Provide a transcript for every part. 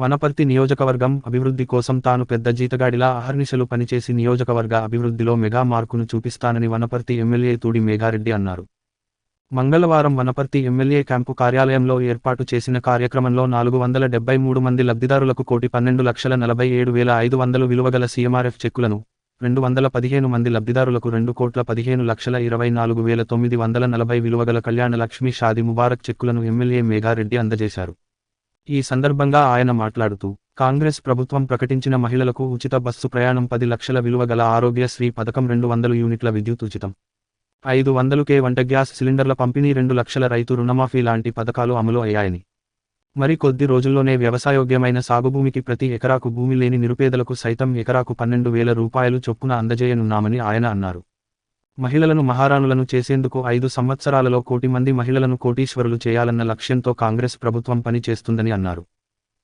వనపర్తి నియోజకవర్గం అభివృద్ధి కోసం తాను పెద్ద జీతగాడిలా అహర్నిశలు పనిచేసి నియోజకవర్గ అభివృద్ధిలో మెగా మార్కును చూపిస్తానని వనపర్తి ఎమ్మెల్యే తూడి మేఘారెడ్డి అన్నారు. మంగళవారం వనపర్తి ఎమ్మెల్యే క్యాంపు కార్యాలయంలో ఏర్పాటు చేసిన కార్యక్రమంలో నాలుగు వందల డెబ్బై మూడు మంది లబ్ధిదారులకు కోటి పన్నెండు లక్షల నలభై ఏడు వేల ఐదు వందలు విలువగల సీఎంఆర్ఎఫ్ చెక్కులను రెండు వందల పదిహేను మంది లబ్ధిదారులకు రెండు కోట్ల పదిహేను లక్షల ఇరవై నాలుగు వేల తొమ్మిది వందల నలభై విలువగల కళ్యాణ లక్ష్మి షాది ముబారక్ చెక్కులను ఎమ్మెల్యే మేఘారెడ్డి అందజేశారు. ఈ సందర్భంగా ఆయన మాట్లాడుతూ కాంగ్రెస్ ప్రభుత్వం ప్రకటించిన మహిళలకు ఉచిత బస్సు ప్రయాణం పది లక్షల విలువ గల ఆరోగ్యశ్రీ పథకం రెండు వందలు యూనిట్ల విద్యుత్ ఉచితం. ఐదు వందలుకే వంట గ్యాస్ సిలిండర్ల పంపిణీ రెండు లక్షల రైతు రుణమాఫీ లాంటి పథకాలు అమలు అయ్యాయని. మరి కొద్ది రోజుల్లోనే వ్యవసాయోగ్యమైన సాగుభూమికి ప్రతి ఎకరాకు భూమి లేని నిరుపేదలకు సైతం ఎకరాకు పన్నెండు వేల రూపాయలు చొప్పున అందజేయనున్నామని ఆయన అన్నారు. మహిళలను మహారాణులను చేసేందుకు ఐదు సంవత్సరాలలో కోటి మంది మహిళలను కోటీశ్వరులు చేయాలన్న లక్ష్యంతో కాంగ్రెస్ ప్రభుత్వం పనిచేస్తుందని అన్నారు.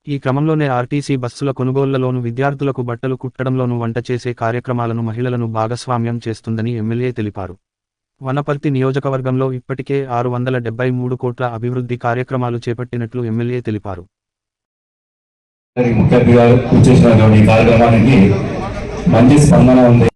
ఈ క్రమంలోనే ఆర్టీసీ బస్సుల కొనుగోళ్ళలోను విద్యార్థులకు బట్టలు కుట్టడంలోనూ వంట చేసే కార్యక్రమాలను మహిళలను భాగస్వామ్యం చేస్తుందని ఎమ్మెల్యే తెలిపారు. వనపర్తి నియోజకవర్గంలో ఇప్పటికే ఆరు వందల డెబ్బై మూడు కోట్ల అభివృద్ధి కార్యక్రమాలు చేపట్టినట్లు ఎమ్మెల్యే తెలిపారు. మంచి స్పందన ఉంది.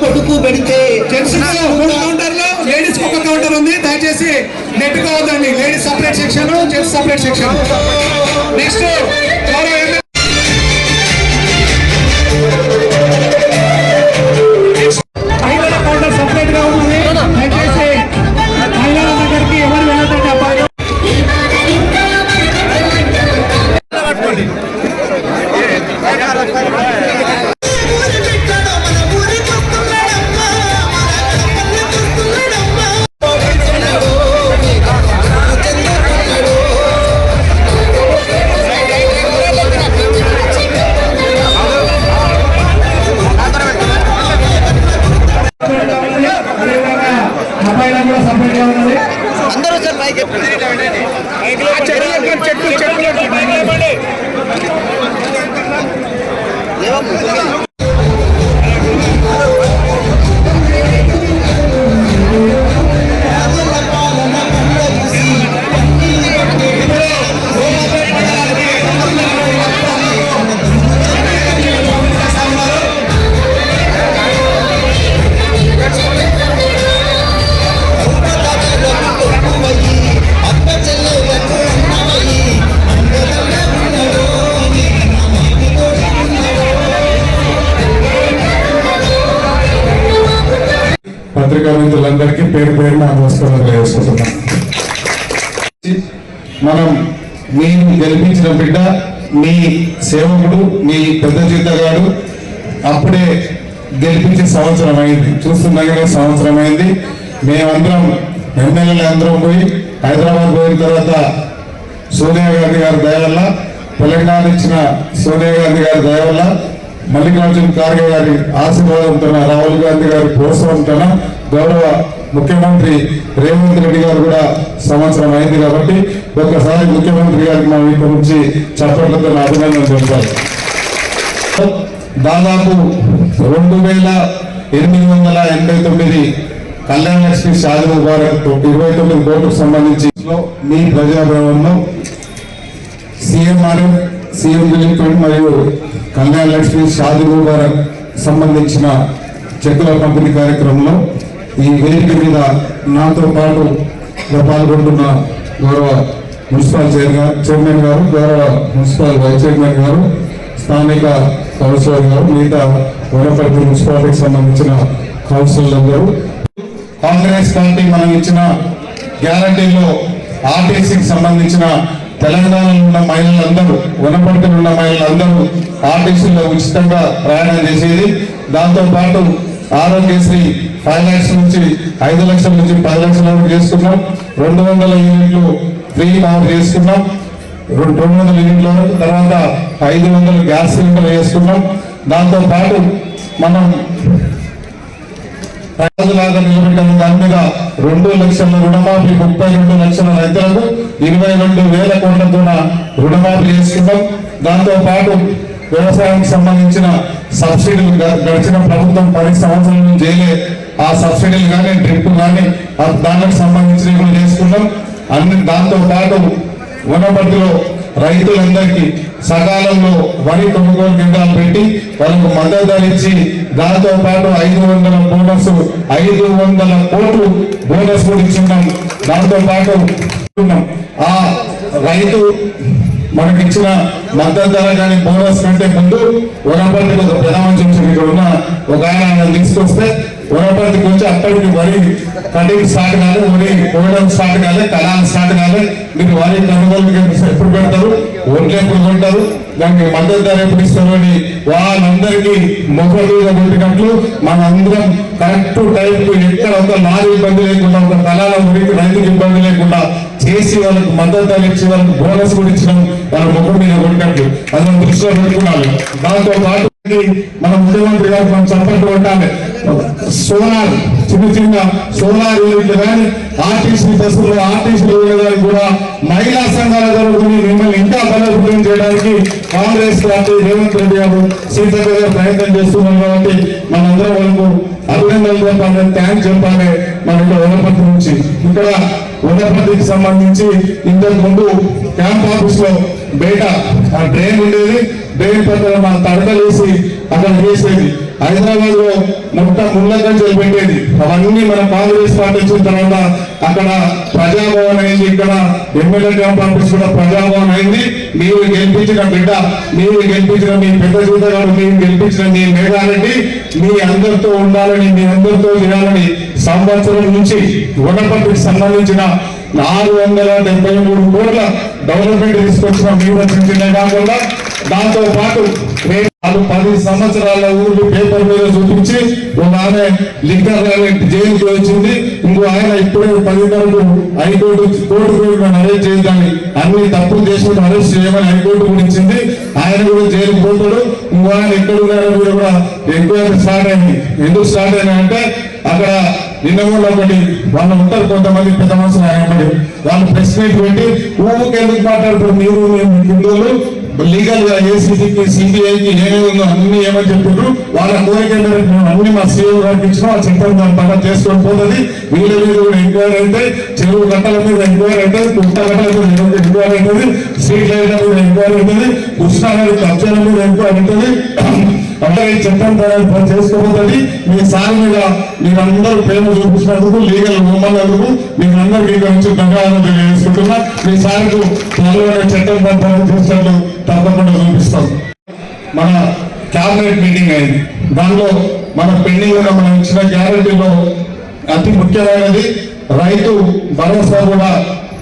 పొడుగు పెడితే మూడు కౌంటర్లు లేడీస్ ఒక కౌంటర్ ఉంది. దయచేసి నెట్ కావద్దండి ladies separate section gents separate section next గౌరవ పత్రికా మిత్రులందరికీ పేరు పేరు నమస్కారం తెలియజేసుకుంటున్నాను మనం నేను గెలిపించిన బిడ్డ మీ సేవకుడు మీ పెద్ద జీతగాడు అప్పుడే గెలిపించే సంవత్సరం అయింది. చూస్తుండగానే సంవత్సరం అయింది. మేమందరం ఎమ్మెల్యేలు అందరం పోయి హైదరాబాద్ పోయిన తర్వాత సోనియా గాంధీ గారి దయ వల్ల తెలంగాణ ఇచ్చిన సోనియా గాంధీ గారి దయ వల్ల మల్లికార్జున ఖార్గే గారి ఆశీర్వాదంతో రాహుల్ గాంధీ గారి ప్రోత్సాహంతో గౌరవ ముఖ్యమంత్రి రేవంత్ రెడ్డి గారు కూడా సంవత్సరం అయింది కాబట్టి ఒక్కసారి ముఖ్యమంత్రి గారికి మా ఇక్కడ నుంచి చప్పట్లతో అభినందన చెప్తారు దాదాపు రెండు వేల ఎనిమిది వందల ఎనభై తొమ్మిది కళ్యాణ లక్ష్మి షాది ముబారక్ ఇరవై తొమ్మిది కోట్లకు సంబంధించి మీ ప్రజాభవన్లో సీఎంఆర్ఎం సీఎం రిలీఫ్ మరియు కళ్యాణ లక్ష్మి షాది ముబారక్ సంబంధించిన చెక్కుల పంపిణీ కార్యక్రమంలో ఈ వేదిక మీద నాతో పాటు పాల్గొంటున్న గౌరవ మున్సిపల్ చైర్మన్ గారు గౌరవ మున్సిపల్ వైస్ చైర్మన్ గారు స్థానిక కౌన్సిలర్ గారు మిగతా వనపర్తి మున్సిపాలిటీకి సంబంధించిన కౌన్సిలర్ అందరూ కాంగ్రెస్ కమిటీ మనం ఇచ్చిన గ్యారంటీలో ఆర్టీసీకి సంబంధించిన తెలంగాణలో ఉన్న మహిళలందరూ వనపర్తిలో ఉన్న మహిళలందరూ ఆర్టీసీలో ఉచితంగా ప్రయాణం చేసేది. దాంతోపాటు ఆరోగ్యశ్రీ ఫైవ్ ల్యాక్స్ నుంచి ఐదు లక్షల నుంచి పది లక్షల వరకు చేసుకున్నాం. రెండు వందల యూనిట్లు ఫ్రీ పవర్ చేసుకున్నాం. రెండు వందల యూనిట్ల వరకు తర్వాత ఐదు వందల గ్యాస్ సిలిండర్ వేసుకున్నాం. దాంతో పాటు మనం రాజులాగా నిలబెట్టిన దాని మీద రెండు లక్షల రుణమాఫీ ముప్పై రెండు లక్షల రైతులకు ఇరవై రెండు వేల కోట్లతో రుణమాఫీ చేసుకున్నాం. దాంతో పాటు వ్యవసాయానికి సంబంధించిన సబ్సిడీలు గడిచిన ప్రభుత్వం పది సంవత్సరాల నుంచి చేయలే ఆ సబ్సిడీలు కానీ డ్రిప్ కానీ ఆ దానికి సంబంధించినవి కూడా చేసుకున్నాం అన్ని దాంతో పాటు వనపర్తిలో రైతులందరికీ సకాలంలో వరి కొనుగోలు కేంద్రాలు పెట్టి వాళ్ళకు మద్దతు ధర ఇచ్చి దాంతో పాటు ఐదు వందల బోనస్ ఐదు వందల కోట్లు బోనస్ కూడా ఇచ్చున్నాం దాంతో పాటు ఆ రైతు మనకిచ్చిన మద్దతు ధర కానీ బోనస్ కంటే ముందు వనపర్తికి ఒక ప్రధాన ఇక్కడ ఉన్న ఒక ఆయన ఆయన తీసుకొస్తే వనపర్తికి వచ్చి అప్పటికి వరి కటింగ్ స్టార్ట్ కాదు వరి కోయడం స్టార్ట్ కాదు కళాలు స్టార్ట్ కాదు మీరు వరి కొనుగోలు ఎప్పుడు పెడతారు? ఒంట్లో ఎప్పుడు కొంటారు? దానికి మద్దతు ధర ఎప్పుడు ఇస్తారు అని వాళ్ళందరికీ మొక్క మీద కొట్టినట్లు మనందరం కరెక్ట్ టైంకు ఎక్కడ ఒక లారీ ఇబ్బంది లేకుండా ఒక కళాల గురించి రైతుకి ఇబ్బంది లేకుండా చేసి వాళ్ళకి మద్దతు ఇచ్చి వాళ్ళకి బోనస్ కూడా ఇచ్చినాం వాళ్ళ ముఖం మీద కొట్టినట్లు అది మనం దృష్టిలో పెట్టుకున్నాను దాంతో పాటు మన ముఖ్యమంత్రి గారు మనం చప్పట్లు కొట్టాలి సోలార్ చిన్న చిన్న సోలార్ యూనిట్లు కానీ ఆర్టీసీ బస్సులు ఆర్టీసీ వెళ్ళడానికి కూడా మహిళా సంఘాల జరుగుతుంది మిమ్మల్ని ఇంకా బలోపేతం చేయడానికి కాంగ్రెస్ పార్టీ రేవంత్ రెడ్డి గారు సీతక్క గారు ప్రయత్నం చేస్తున్నారు కాబట్టి మనందరం వాళ్ళకు అభినందనలు చెప్పాలి థ్యాంక్స్ చెప్పాలి. మన ఇక్కడ వనపర్తి నుంచి ఇక్కడ వనపర్తికి సంబంధించి ఇంతకు ముందు క్యాంప్ ఆఫీస్లో బయట ఆ డ్రైన్ ఉండేది. డ్రైన్ పక్కన మన తడకలేసి అక్కడ వేసేది. హైదరాబాద్లో మొత్తం ముళ్ళగంజలు పెట్టేది. అవన్నీ మన కాంగ్రెస్ పార్టీ వచ్చిన తర్వాత అక్కడ ప్రజాభవన్ అయింది. ఇక్కడ ఎమ్మెల్యే క్యాంప్ ఆఫీస్ కూడా ప్రజాభవన్ అయింది. మీరు గెలిపించిన బిడ్డ మీరు గెలిపించిన మీ పెద్ద జీత గారు మీరు గెలిపించిన మీ మేఘారెడ్డి మీ అందరితో ఉండాలని మీ అందరితో చేయాలని సంవత్సరం నుంచి వనపర్తికి సంబంధించిన నాలుగు వందల డెబ్బై మూడు కోట్ల డెవలప్మెంట్ తీసుకొచ్చిన మీరు కాకుండా దాంతో పాటు వాళ్ళు పది సంవత్సరాల ఊళ్ళు పేపర్ మీద చూపించి ఒక ఆమె లిక్కర్ జైలుకి వచ్చింది. ఇంకో ఆయన ఇప్పుడే పదిన్నరకు హైకోర్టు కోర్టు కూడా అరెస్ట్ చేద్దామని అన్ని తప్పులు చేసినట్టు అరెస్ట్ చేయమని హైకోర్టు కూడా ఇచ్చింది. ఆయన కూడా జైలుకి పోతాడు. ఇంకో ఆయన ఎక్కడ ఉన్నారో కూడా కూడా ఎంక్వైరీ స్టార్ట్ అయింది. ఎందుకు స్టార్ట్ అయినా అంటే అక్కడ నిన్న కూడా ఒకటి వాళ్ళు ఉంటారు కొంతమంది పెద్ద మనుషులు ఆయన వాళ్ళు ప్రెస్ మీట్ పెట్టి ఊరికి ఎందుకు మాట్లాడుతారు మీరు మేము హిందువులు లీగల్గా ఏసీసీకి సిబిఐకి ఏమేమి అన్ని ఏమని చెప్పిండ్రు వాళ్ళ కోరిక మేము అన్ని మా సీఎం గారికి ఇచ్చినా ఆ చట్టం దాని పక్కన చేసుకొని పోతుంది. వీళ్ళ మీద కూడా ఎంక్వైరీ అయితే చెరువు గంటల మీద ఎంక్వైరీ అవుతుంది కుట్ట గంటల మీద ఎంక్వైరీ అవుతుంది స్ట్రీట్ లైట్ల మీద ఎంక్వైరీ అవుతుంది కృష్ణానది కబ్జాల మీద ఎంక్వైరీ ఉంటుంది అంటే ఈ చట్టం పని చేసుకోబోతుంది. మీ సార్ మీద మీరందరూ ప్రేమ చూపించినందుకు లీగల్ ఉమ్మన్నందుకు మీరు అందరికీ ఇక్కడ నుంచి ధన్యవాదాలు తెలియజేసుకుంటున్నా మీ సార్కు త్వరలో చట్టం పని చేసినట్లు తప్పకుండా చూపిస్తాం. మన క్యాబినెట్ మీటింగ్ అయింది. దానిలో మన పెండింగ్లో మనం ఇచ్చిన గ్యారంటీలో అతి ముఖ్యమైనది రైతు భరోసా కూడా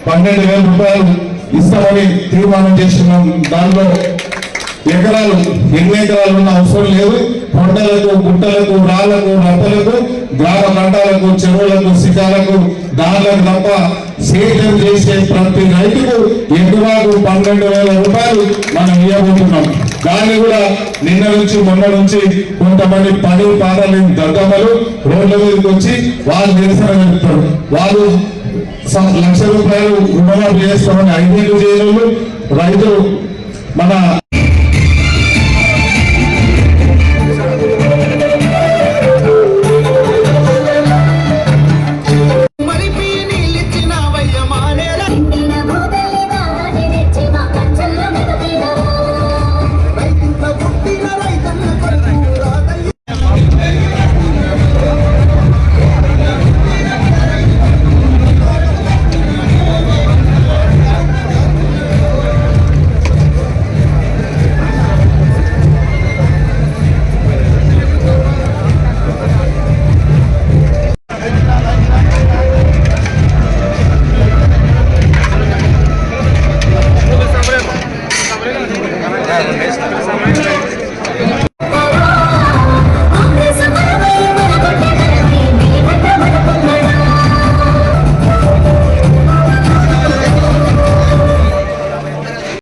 పన్నెండు వేల రూపాయలు ఇస్తామని తీర్మానం చేస్తున్నాం. దానిలో ఎకరాలు ఎన్ని ఎకరాలు ఉన్న అవసరం లేదు. కొండలకు గుట్టలకు రాళ్ళకు రప్పలకు గ్రామ కంటాలకు చెరువులకు శిఖాలకు దారులకు తప్ప సేద్యం చేసే ప్రతి రైతుకు ఎకరాకు పన్నెండు వేల రూపాయలు మనం ఇవ్వబోతున్నాం. దాన్ని కూడా నిన్న నుంచి మొన్న నుంచి కొంతమంది పని పాటలు దద్దమ్మలు రోడ్ల మీదకి వచ్చి వాళ్ళు నిరసన చెప్తారు వాళ్ళు లక్ష రూపాయలు రుణమాఫీ చేస్తామని ఐదేళ్ళు చేయలేదు రైతు మన